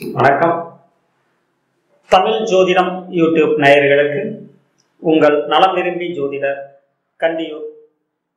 வணக்கம். தமிழ் ஜோதிடம் யூடியூப் நேயர்களுக்கு உங்கள் நலம் விரும்பி ஜோதிடர் கண்டியூர்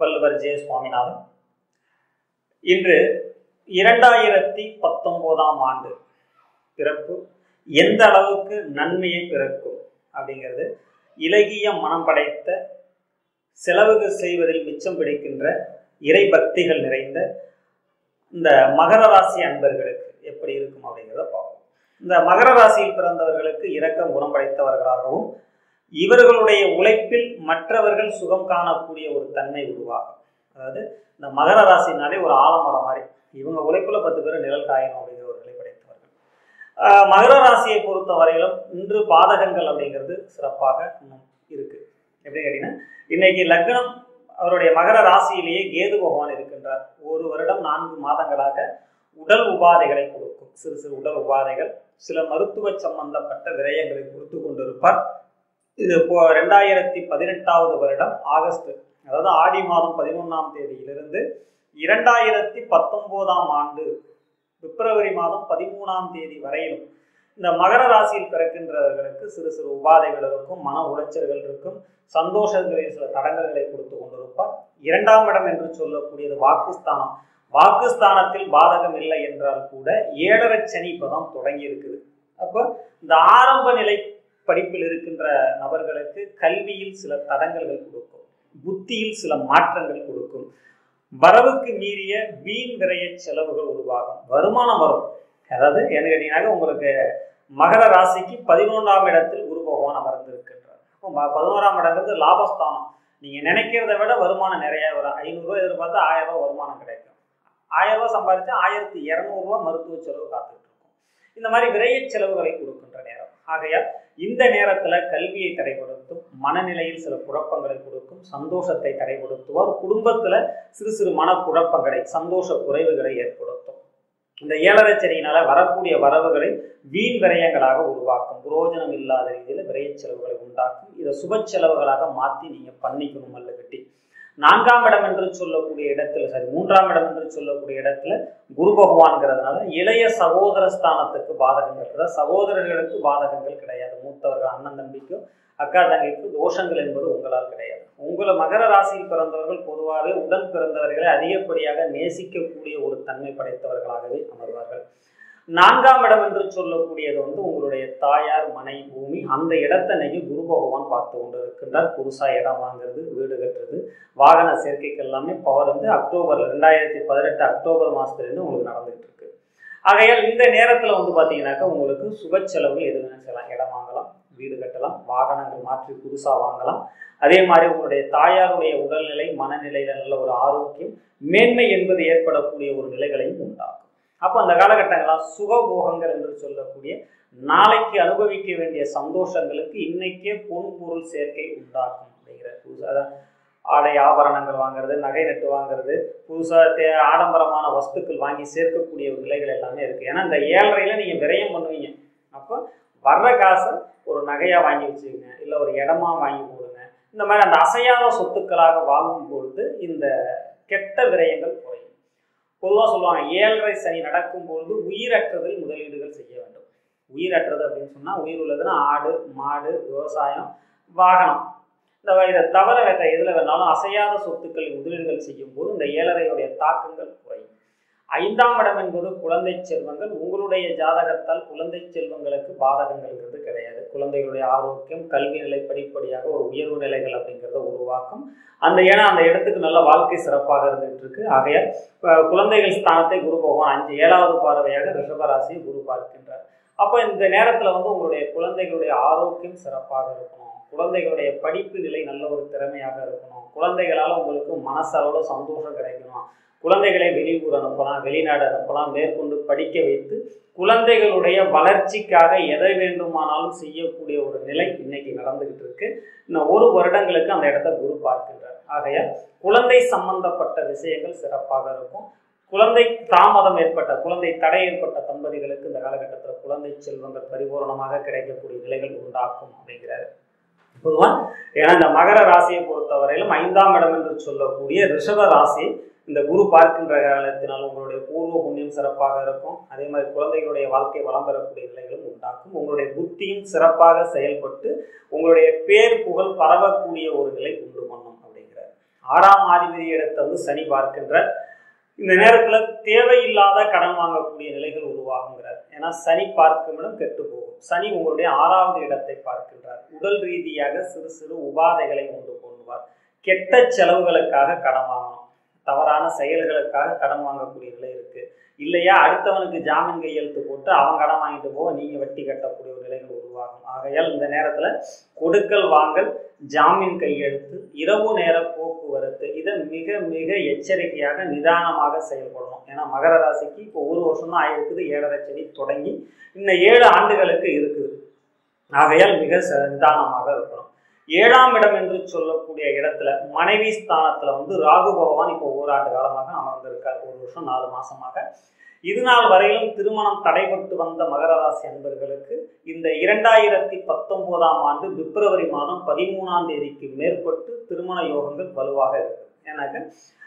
வள்ளுவர் ஜே சுவாமிநாதன். இன்று இரண்டாயிரத்தி பத்தொன்பதாம் ஆண்டு பிறப்பு. எந்த அளவுக்கு நன்மையை பிறக்கும் அப்படிங்கிறது இலகிய மனம் படைத்த செலவுகள் செய்வதில் மிச்சம் பிடிக்கின்ற இறை பக்திகள் நிறைந்த இந்த மகர ராசி அன்பர்களுக்கு எப்படி இருக்கும் அப்படிங்கிறத பார்ப்போம். இந்த மகர ராசியில் பிறந்தவர்களுக்கு இரக்கம் குணம் படைத்தவர்களாகவும் இவர்களுடைய உழைப்பில் மற்றவர்கள் சுகம் காணக்கூடிய ஒரு தன்மை உருவாகும். அதாவது இந்த மகர ராசினாலே ஒரு ஆலமரம் மாதிரி. இவங்க உழைப்புல பத்து பேர் நிழல் காயணும் அப்படிங்கிற ஒரு நிலை படைத்தவர்கள் மகர ராசியை பொறுத்த வரையிலும் இன்று பாதகங்கள் அப்படிங்கிறது சிறப்பாக இன்னும் இருக்கு. எப்படி கேட்டீங்கன்னா இன்னைக்கு லக்னம் அவருடைய மகர ராசியிலேயே கேது பகவான் இருக்கின்றார். ஒரு வருடம் நான்கு மாதங்களாக உடல் உபாதைகளை கொடுக்கும். சிறு சிறு உடல் உபாதைகள். சில மருத்துவ சம்பந்தப்பட்ட விரயங்களை கொடுத்து கொண்டிருப்பார். இது இப்போ ரெண்டாயிரத்தி பதினெட்டாவது வருடம் ஆகஸ்ட் அதாவது ஆடி மாதம் பதினொன்றாம் தேதியிலிருந்து இரண்டாயிரத்தி பத்தொன்பதாம் ஆண்டு பிப்ரவரி மாதம் பதிமூணாம் தேதி வரையிலும் இந்த மகர ராசியில் பிறக்கின்றவர்களுக்கு சிறு சிறு உபாதைகள் இருக்கும் மன உளைச்சல்கள் இருக்கும் சந்தோஷங்களில் சில தடங்கல்களை கொடுத்து கொண்டிருப்பார். இரண்டாம் இடம் என்று சொல்லக்கூடியது வாக்குஸ்தானம். வாக்குஸ்தானத்தில் பாதகம் இல்லை என்றால் கூட ஏழரை சனி இப்பதான் தொடங்கி இருக்குது. அப்போ இந்த ஆரம்ப நிலை படிப்பில் இருக்கின்ற நபர்களுக்கு கல்வியில் சில தடங்கல்கள் கொடுக்கும். புத்தியில் சில மாற்றங்கள் கொடுக்கும். வரவுக்கு மீறிய வீண் விரைய செலவுகள் உருவாகும். வருமானம் வரும். அதாவது என்ன கேட்டீங்கன்னாக்க உங்களுக்கு மகர ராசிக்கு பதினொன்றாம் இடத்தில் குரு பகவான் அமர்ந்திருக்கின்றார். அப்போ பதினோராம் இடங்கிறது லாபஸ்தானம். நீங்க நினைக்கிறத விட வருமானம் நிறைய வரும். ஐநூறுரூவா எதிர்பார்த்தா ஆயிரம் ரூபாய் வருமானம் கிடைக்கும். ஆயிரம் ரூபா சம்பாதிச்சா ஆயிரத்தி இரநூறுவா மருத்துவ செலவு காத்துட்டு இருக்கும். இந்த மாதிரி விரைய செலவுகளை கொடுக்கின்ற நேரம். ஆகையால் இந்த நேரத்துல கல்வியை தடைப்படுத்தும் மனநிலையில் சில குழப்பங்களை கொடுக்கும் சந்தோஷத்தை தடைப்படுத்துவார் குடும்பத்துல சிறு சிறு மனக்குழப்பங்களை சந்தோஷ குறைவுகளை ஏற்படுத்தும். இந்த ஏழரை சனியினால வரக்கூடிய வரவுகளை வீண் விரயங்களாக உருவாக்கும். புரோஜனம் இல்லாத ரீதியில விரைய செலவுகளை உண்டாக்கும். இதை சுப செலவுகளாக மாத்தி நீங்க பண்ணிக்கணும் அல்ல கட்டி. நான்காம் இடம் என்று சொல்லக்கூடிய இடத்துல சரி மூன்றாம் இடம் என்று சொல்லக்கூடிய இடத்துல குரு பகவான்கிறதுனால இளைய சகோதர ஸ்தானத்துக்கு பாதகங்கள் அதாவது சகோதரர்களுக்கு பாதகங்கள் கிடையாது. மூத்தவர்கள் அண்ணன் தம்பிக்கும் அக்கா தங்கைக்கு தோஷங்கள் என்பது உங்களால் கிடையாது. உங்களை மகர ராசியில் பிறந்தவர்கள் பொதுவாகவே உடன் பிறந்தவர்களை அதிகப்படியாக நேசிக்கக்கூடிய ஒரு தன்மை படைத்தவர்களாகவே அமர்வார்கள். நான்காம் இடம் என்று சொல்லக்கூடியது வந்து உங்களுடைய தாயார் மனை பூமி. அந்த இடத்தை நீங்க குரு பகவான் பார்த்து கொண்டு இருக்கின்றார் புதுசாக இடம் வாங்குறது வீடு கட்டுறது வாகன சேர்க்கைக்கு எல்லாமே பவர் வந்து அக்டோபர் ரெண்டாயிரத்தி பதினெட்டு அக்டோபர் மாதத்துலேருந்து உங்களுக்கு நடந்துகிட்டு இருக்கு. ஆகையால் இந்த நேரத்தில் வந்து பார்த்தீங்கன்னாக்கா உங்களுக்கு சுப செலவுகள் எது வேணும் செய்யலாம். இடம் வாங்கலாம் வீடு கட்டலாம் வாகனங்கள் மாற்றி புதுசாக வாங்கலாம். அதே மாதிரி உங்களுடைய தாயாருடைய உடல்நிலை மனநிலையில் நல்ல ஒரு ஆரோக்கியம் மேன்மை என்பது ஏற்படக்கூடிய ஒரு நிலைகளையும் உண்டாகும் அப்போ அந்த காலகட்டங்களாக சுகபோகங்கள் என்று சொல்லக்கூடிய நாளைக்கு அனுபவிக்க வேண்டிய சந்தோஷங்களுக்கு இன்னைக்கே பொன்பொருள் சேர்க்கை உண்டாக்கும் அப்படிங்கிற புதுசாக ஆடை ஆபரணங்கள் வாங்குறது நகை நட்டு வாங்குறது புதுசாக தே ஆடம்பரமான வஸ்துக்கள் வாங்கி சேர்க்கக்கூடிய நிலைகள் எல்லாமே இருக்குது ஏன்னா இந்த ஏழரையில் நீங்கள் விரயம் பண்ணுவீங்க. அப்போ வர்ற காசை ஒரு நகையாக வாங்கி வச்சுக்கோங்க இல்லை ஒரு இடமா வாங்கி போடுங்க. இந்த மாதிரி அந்த அசையாத சொத்துக்களாக வாங்கும் பொழுது இந்த கெட்ட விரயங்கள் குறையும். பொதுவாக சொல்லுவாங்க ஏழரை சனி நடக்கும் பொழுது உயிரற்றதில் முதலீடுகள் செய்ய வேண்டும். உயிரற்றது அப்படின்னு சொன்னால் உயிர் உள்ளதுன்னா ஆடு மாடு விவசாயம் வாகனம். இந்த இதை தவிர வேற எதில் வேணாலும் அசையாத சொத்துக்களில் முதலீடுகள் செய்யும் போது இந்த ஏழரையுடைய தாக்கங்கள் குறையும். ஐந்தாம் இடம் என்பது குழந்தை செல்வங்கள். உங்களுடைய ஜாதகத்தால் குழந்தை செல்வங்களுக்கு பாதகங்கள்ங்கிறது கிடையாது. குழந்தைகளுடைய ஆரோக்கியம் கல்வி நிலை படிப்படியாக ஒரு உயர்வு நிலைகள் அப்படிங்கிறத உருவாக்கும். அந்த ஏன்னா அந்த இடத்துக்கு நல்ல வாழ்க்கை சிறப்பாக இருந்துகிட்டு இருக்கு ஆகையால் குழந்தைகள் ஸ்தானத்தை குரு பகவான் அஞ்சு ஏழாவது பார்வையாக ரிஷபராசியை குரு பார்க்கின்றார். அப்போ இந்த நேரத்தில் வந்து உங்களுடைய குழந்தைகளுடைய ஆரோக்கியம் சிறப்பாக இருக்கணும். குழந்தைகளுடைய படிப்பு நிலை நல்ல ஒரு திறமையாக இருக்கணும். குழந்தைகளால் உங்களுக்கு மனசளவில் சந்தோஷம் கிடைக்கணும். குழந்தைகளை வெளியூர் அனுப்பலாம் வெளிநாடு அனுப்பலாம் மேற்கொண்டு படிக்க வைத்து குழந்தைகளுடைய வளர்ச்சிக்காக எதை வேண்டுமானாலும் செய்யக்கூடிய ஒரு நிலை இன்னைக்கு நடந்துகிட்டு இருக்கு. இன்னும் ஒரு வருடங்களுக்கு அந்த இடத்த குரு பார்க்கின்றார். ஆகையால் குழந்தை சம்பந்தப்பட்ட விஷயங்கள் சிறப்பாக இருக்கும். குழந்தை தாமதம் ஏற்பட்ட குழந்தை தடை ஏற்பட்ட தம்பதிகளுக்கு இந்த காலகட்டத்தில் குழந்தை செல்வங்கள் பரிபூரணமாக கிடைக்கக்கூடிய நிலைகள் உண்டாக்கும் அப்படிங்கிறாரு. பொதுவாக ஏன்னா இந்த மகர ராசியை பொறுத்தவரையிலும் ஐந்தாம் இடம் என்று சொல்லக்கூடிய ரிஷப ராசி இந்த குரு பார்க்கின்ற காலத்தினால் உங்களுடைய பூர்வ புண்ணியம் சிறப்பாக இருக்கும். அதே மாதிரி குழந்தைகளுடைய வாழ்க்கை வளம் பெறக்கூடிய நிலைகளும் உண்டாக்கும் உங்களுடைய புத்தியும் சிறப்பாக செயல்பட்டு உங்களுடைய பேர் புகழ் பரவக்கூடிய ஒரு நிலை உண்டு பண்ணும் அப்படிங்கிறார். ஆறாம் ஆதிபதி இடத்தை வந்து சனி பார்க்கின்ற இந்த நேரத்தில் தேவையில்லாத கடன் வாங்கக்கூடிய நிலைகள் உருவாகுங்கிறார். ஏன்னா சனி பார்க்கும் இடம் கெட்டு போகும். சனி உங்களுடைய ஆறாவது இடத்தை பார்க்கின்றார். உடல் ரீதியாக சிறு சிறு உபாதைகளை உண்டு பண்ணுவார். கெட்ட செலவுகளுக்காக கடன் வாங்கணும். தவறான செயல்களுக்காக கடன் வாங்கக்கூடிய நிலை இருக்கு. இல்லையா? அடுத்தவனுக்கு ஜாமீன் கையெழுத்து போட்டு அவன் கடன் வாங்கிட்டு போக நீங்க வட்டி கட்டக்கூடிய ஒரு நிலைகள் உருவாகும். ஆகையால் இந்த நேரத்துல கொடுக்கல் வாங்கல் ஜாமீன் கையெழுத்து இரவு நேர போக்குவரத்து இதை மிக மிக எச்சரிக்கையாக நிதானமாக செயல்படணும். ஏன்னா மகர ராசிக்கு இப்போ ஒரு வருஷம் தான் ஆயிருக்குது ஏழரை செடி தொடங்கி இன்னும் ஏழு ஆண்டுகளுக்கு இருக்குது. ஆகையால் மிக நிதானமாக இருக்கணும். ஏழாம் இடம் என்று சொல்லக்கூடிய இடத்துல மனைவி ஸ்தானத்துல வந்து ராகு பகவான் இப்போ ஓராண்டு காலமாக அமர்ந்திருக்கார். ஒரு வருஷம் நாலு மாசமாக. இது நாள் வரையிலும் திருமணம் தடைபட்டு வந்த மகர ராசி அன்பர்களுக்கு இந்த இரண்டாயிரத்தி பத்தொன்பதாம் ஆண்டு பிப்ரவரி மாதம் பதிமூணாம் தேதிக்கு மேற்பட்டு திருமண யோகங்கள் வலுவாக இருக்கு. ஏன்னாக்க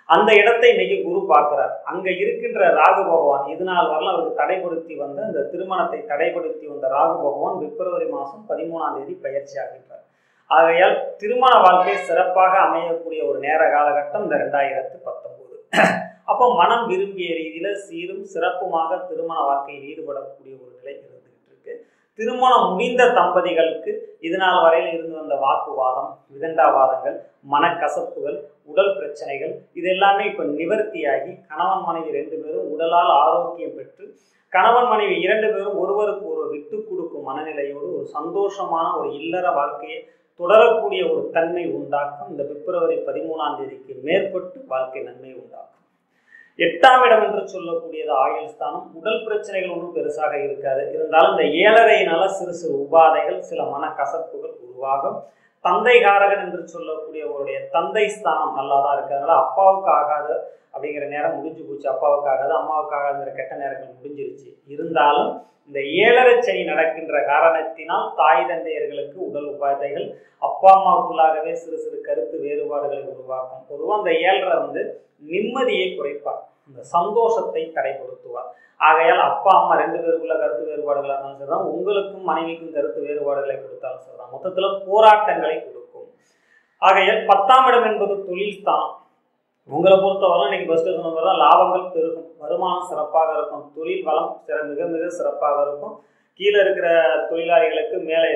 அந்த இடத்தை இன்னைக்கு குரு பார்க்கிறார். அங்க இருக்கின்ற ராகு பகவான் இது நாள் வரலாம் அவருக்கு தடைப்படுத்தி வந்த அந்த திருமணத்தை தடைப்படுத்தி வந்த ராகு பகவான் பிப்ரவரி மாதம் பதிமூணாம் தேதி பயிற்சி ஆகின்றார். ஆகையால் திருமண வாழ்க்கை சிறப்பாக அமையக்கூடிய ஒரு நேர காலகட்டம் இந்த ரெண்டாயிரத்து பத்தொன்பது அப்போ மனம் விரும்பிய ரீதியில சீரும் சிறப்புமாக திருமண வாழ்க்கையில் ஈடுபடக்கூடிய ஒரு நிலை இருந்துகிட்டு இருக்கு திருமணம் முடிந்த தம்பதிகளுக்கு இதனால் வரையில் இருந்து வந்த வாக்குவாதம் விதண்டாவாதங்கள் மனக்கசப்புகள் உடல் பிரச்சனைகள் இது எல்லாமே இப்போ நிவர்த்தியாகி கணவன் மனைவி ரெண்டு பேரும் உடலால் ஆரோக்கியம் பெற்று கணவன் மனைவி இரண்டு பேரும் ஒருவருக்கு ஒரு விட்டு கொடுக்கும் மனநிலையோடு ஒரு சந்தோஷமான ஒரு இல்லற வாழ்க்கையை தொடரக்கூடிய ஒரு தன்மை உண்டாக்கும். இந்த பிப்ரவரி பதிமூணாம் தேதிக்கு மேற்பட்டு வாழ்க்கை நன்மை உண்டாக்கும். எட்டாம் இடம் என்று சொல்லக்கூடியது ஆயுள் ஸ்தானம். உடல் பிரச்சனைகள் ஒன்றும் பெருசாக இருக்காது. இருந்தாலும் இந்த ஏழரையினால சிறு சிறு உபாதைகள் சில மனக்கசப்புகள் உருவாகும். தந்தை காரகன் என்று சொல்லக்கூடியவருடைய தந்தை ஸ்தானம் நல்லா தான் அப்பாவுக்கு ஆகாத. அப்படிங்கிற நேரம் முடிஞ்சு போச்சு. அப்பாவுக்காக ஆகாது கெட்ட நேரங்கள் முடிஞ்சிருச்சு. இருந்தாலும் இந்த ஏழரை சனி நடக்கின்ற காரணத்தினால் தாய் தந்தையர்களுக்கு உடல் உபாதைகள் அப்பா அம்மாவுக்குள்ளாகவே சிறு சிறு கருத்து வேறுபாடுகளை உருவாக்கும். பொதுவாக அந்த ஏழரை வந்து நிம்மதியை குறைப்பார். இந்த சந்தோஷத்தை தடைப்படுத்துவார். ஆகையால் அப்பா அம்மா ரெண்டு பேருக்குள்ள கருத்து வேறுபாடுகளாக இருந்தாலும் சரிதான் உங்களுக்கும் மனைவிக்கும் கருத்து வேறுபாடுகளை கொடுத்தாலும் சரிதான். மொத்தத்தில் போராட்டங்களை கொடுக்கும். ஆகையால் பத்தாம் இடம் என்பது தொழில் தான் உங்களை பொறுத்தவரை இன்னைக்கு ஃபர்ஸ்ட் சொன்ன மாதிரி தான் லாபங்கள் பெருகும். வருமானம் சிறப்பாக இருக்கும். தொழில் வளம் சிற மிக மிக சிறப்பாக இருக்கும். கீழே இருக்கிற தொழிலாளிகளுக்கு மேலே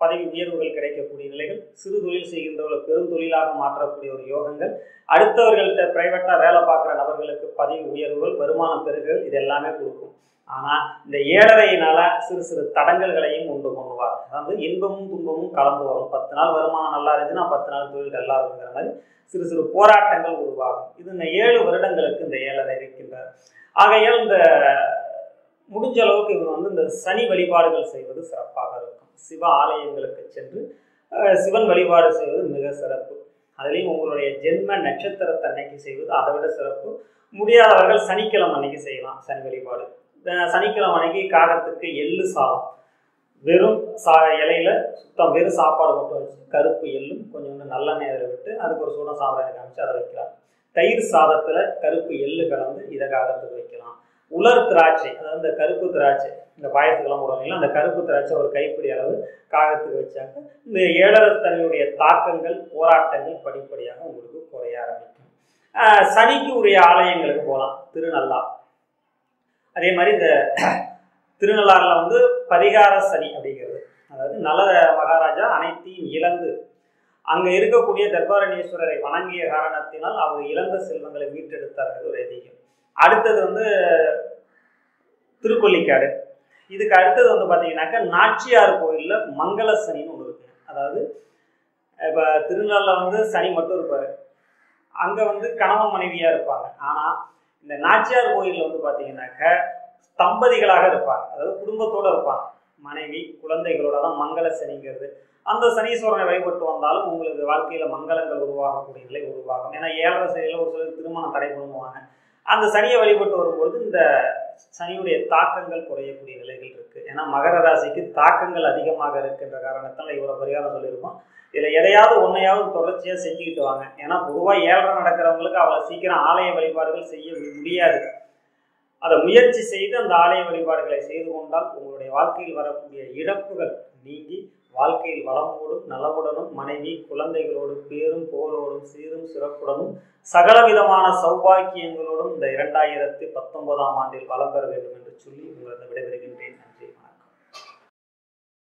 பதவி உயர்வுகள் கிடைக்கக்கூடிய நிலைகள் சிறு தொழில் செய்கின்றவர்களை பெருந்தொழிலாக மாற்றக்கூடிய ஒரு யோகங்கள். அடுத்தவர்கள்ட்ட பிரைவேட்டாக வேலை பார்க்குற நபர்களுக்கு பதவி உயர்வுகள் வருமானம் பெருகுகள் இது எல்லாமே கொடுக்கும். ஆனால் இந்த ஏழரையினால சிறு சிறு தடங்கல்களையும் உண்டு கொண்டுவார் அதாவது இன்பமும் துன்பமும் கலந்து வரும். பத்து நாள் வருமானம் நல்லா இருந்துச்சுன்னா பத்து நாள் தொழில் நல்லா இருக்குங்கிற மாதிரி சிறு சிறு போராட்டங்கள் உருவாகும். இது இந்த ஏழு வருடங்களுக்கு இந்த ஏழரை இருக்கின்றார். ஆகையால் இந்த முடிஞ்ச அளவுக்கு இவர் வந்து இந்த சனி வழிபாடுகள் செய்வது சிறப்பாக இருக்கும். சிவ ஆலயங்களுக்கு சென்று சிவன் வழிபாடு செய்வது மிக சிறப்பு. அதுலேயும் உங்களுடைய ஜென்ம நட்சத்திரத்தை அன்னைக்கு செய்வது அதை விட சிறப்பு. முடியாதவர்கள் சனிக்கிழமை அன்னைக்கு செய்யலாம் சனி வழிபாடு. சனிக்கிழமை அன்னைக்கு காகத்துக்கு எள்ளு சாதம். வெறும் சா இலையில சுத்தம் வெறும் சாப்பாடு மட்டும் வச்சு கருப்பு எள்ளும் கொஞ்சம் நல்லெண்ணெய் நேரம் விட்டு அதுக்கு ஒரு சூடம் சாம்பிராணி காமிச்சு அதை வைக்கலாம். தயிர் சாதத்துல கருப்பு எள்ளு கலந்து இதை காகத்துக்கு வைக்கலாம். உலர் திராட்சை அதாவது இந்த கருப்பு திராட்சை இந்த பாயசத்துக்கெல்லாம் போடுவாங்க அந்த கருப்பு திராட்சை ஒரு கைப்பிடி அளவு காகத்துக்கு வச்சாக்க இந்த ஏழரத்தனையுடைய தாக்கங்கள் போராட்டங்கள் படிப்படியாக உங்களுக்கு குறைய ஆரம்பிக்கும். சனிக்கு உரிய ஆலயங்களுக்கு போகலாம் திருநள்ளா அதே மாதிரி இந்த திருநள்ளாறுல வந்து பரிகார சனி அப்படிங்கிறது. அதாவது நல மகாராஜா அனைத்தையும் இழந்து அங்க இருக்கக்கூடிய தர்பாரணீஸ்வரரை வணங்கிய காரணத்தினால் அவர் இழந்த செல்வங்களை மீட்டெடுத்தார்கள் ஒரு ஐதீகம். அடுத்தது வந்து திருக்கொல்லிக்காடு. இதுக்கு அடுத்தது வந்து பார்த்தீங்கன்னாக்கா நாச்சியார் கோயிலில் மங்கள சனின்னு ஒன்று இருக்கு. அதாவது இப்போ திருநள்ளில் வந்து சனி மட்டும் இருப்பார். அங்கே வந்து கணவன் மனைவியாக இருப்பாங்க. ஆனால் இந்த நாச்சியார் கோயிலில் வந்து பார்த்தீங்கன்னாக்க தம்பதிகளாக இருப்பாங்க. அதாவது குடும்பத்தோடு இருப்பாங்க. மனைவி குழந்தைகளோட தான் மங்கள சனிங்கிறது. அந்த சனீஸ்வரனை வழிபட்டு வந்தாலும் உங்களுக்கு வாழ்க்கையில் மங்களங்கள் உருவாகக்கூடிய நிலை உருவாகும். ஏன்னா ஏழரை சனியில் ஒரு சிலர் திருமணம் தடை பண்ணுவாங்க. அந்த சனியை வழிபட்டு வரும்பொழுது இந்த சனியுடைய தாக்கங்கள் குறையக்கூடிய நிலைகள் இருக்கு. ஏன்னா மகர ராசிக்கு தாக்கங்கள் அதிகமாக இருக்கின்ற காரணத்தால் இவ்வளவு பரிகாரம் சொல்லியிருக்கோம். இதுல எதையாவது ஒன்றையாவது தொடர்ச்சியா செஞ்சுக்கிட்டு வாங்க. ஏன்னா பொதுவாக ஏழரை நடக்கிறவங்களுக்கு அவ்வளவு சீக்கிரம் ஆலய வழிபாடுகள் செய்ய முடியாது. அதை முயற்சி செய்து அந்த ஆலய வழிபாடுகளை செய்து கொண்டால் உங்களுடைய வாழ்க்கையில் வரக்கூடிய இழப்புகள் நீங்கி வாழ்க்கையில் வளமோடும் நலவுடனும் மனைவி குழந்தைகளோடு பேரும் புகழோடும் சீரும் சிறப்புடனும் சகலவிதமான சௌபாக்கியங்களோடும் இந்த இரண்டாயிரத்தி பத்தொன்பதாம் ஆண்டில் வளம் பெற வேண்டும் என்று சொல்லி உங்களது விடைபெறுகின்றேன்.